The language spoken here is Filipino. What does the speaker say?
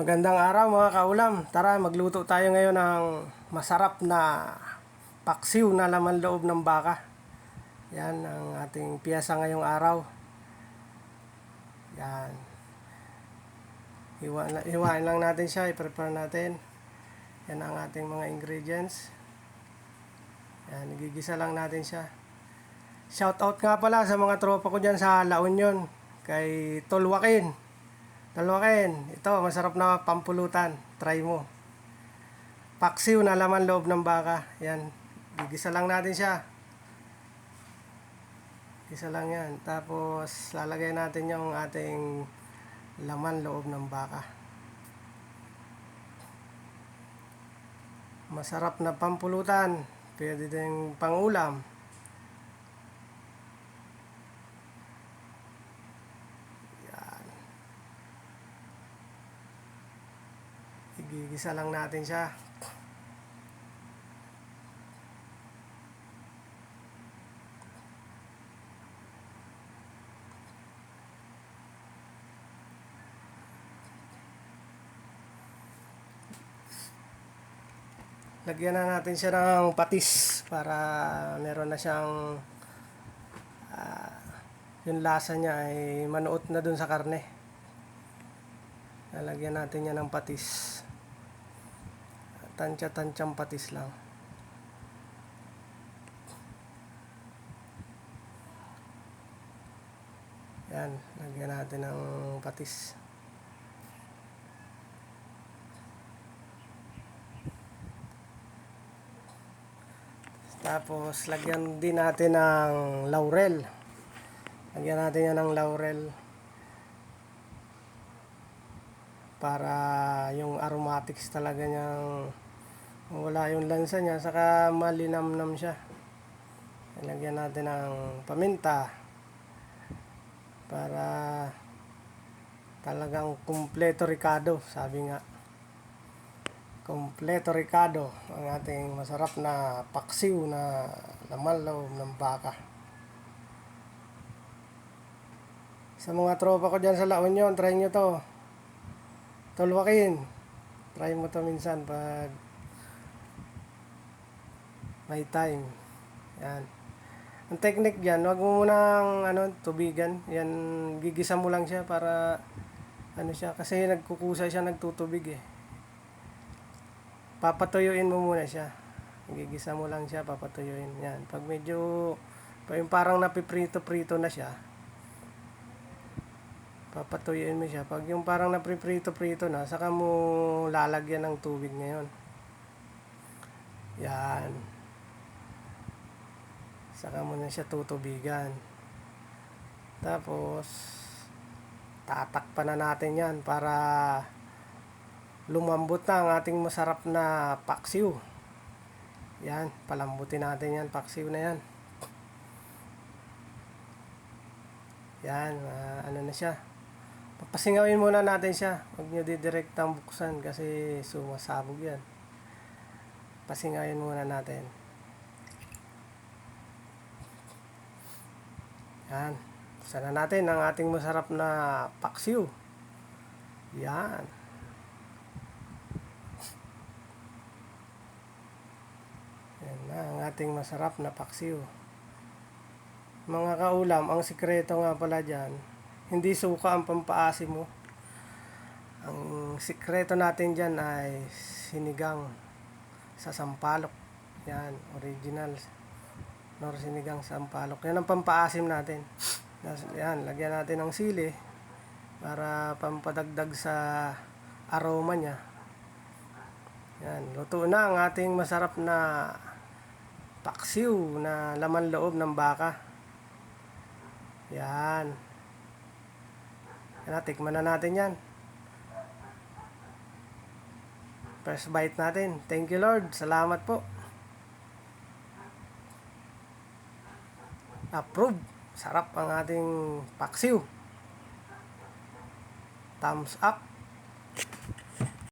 Magandang araw mga kaulam. Tara, magluto tayo ngayon ng masarap na paksiw na laman loob ng baka. Yan ang ating piyesa ngayong araw. Yan. Hiwa, hiwain lang natin siya, i-prepare natin. Yan ang ating mga ingredients. Yan, igigisa lang natin siya. Shout out nga pala sa mga tropa ko dyan sa La Union. Kay Tolwakin. Tolwakin, ito masarap na pampulutan. Try mo. Paksiw na laman loob ng baka. Yan, gigisa lang natin siya. Isa lang yan. Tapos lalagay natin yung ating laman loob ng baka. Masarap na pampulutan. Pwede din pangulam. Igigisa lang natin siya. Lagyan na natin siya ng patis para meron na siyang ah, yung lasa niya ay manuot na dun sa karne. Lalagyan natin niya ng patis. Tansya-tansyang patis lang. Yan, lagyan natin ng patis. Tapos, lagyan din natin ng laurel. Lagyan natin yan ng laurel. Para yung aromatics talaga niyang wala yung lansa niya. Saka malinamnam siya. Lagyan natin ng paminta. Para talagang kumpleto ricado, sabi nga. Kompleto Ricardo, ang ating masarap na paksiw na laman loob ng baka. Sa mga tropa ko dyan sa La Union, try nyo to. Tulwakin. Try mo to minsan pag may time. Yan. Ang technique dyan, wag mo munang ano, tubigan. Yan, gigisa mo lang siya para ano siya. Kasi nagkukusa siya, nagtutubig eh papatuyuin mo muna siya. Gigisa mo lang siya, papatuyuin. Yan. Pag medyo, yung parang napiprito-prito na siya, papatuyuin mo siya. Pag yung parang napiprito-prito na, saka mo lalagyan ng tubig ngayon. Yan. Saka mo na siya tutubigan. Tapos, tatakpan na natin yan para lumambot na ang ating masarap na paksiw. Yan, palambutin natin yan, paksiw na yan. Yan, uh, ano na siya. Papasingawin muna natin siya. Huwag nyo didirektang buksan kasi sumasabog yan. Pasingawin muna natin. Yan. Sana natin ang ating masarap na paksiw. Yan. Yan na ang ating masarap na paksiw. Mga kaulam, ang sikreto nga pala dyan, hindi suka ang pampaasim mo. Ang sikreto natin dyan ay sinigang sa sampalok. Yan, original. Nor sinigang sa sampalok. Yan ang pampaasim natin. Yan, lagyan natin ng sili para pampadagdag sa aroma niya. Yan, luto na ang ating masarap na paksiw na laman loob ng baka. Yan. Yan, tikman na natin yan. First bite natin. Thank you Lord. Salamat po. Approve. Sarap ang ating paksiw. Thumbs up.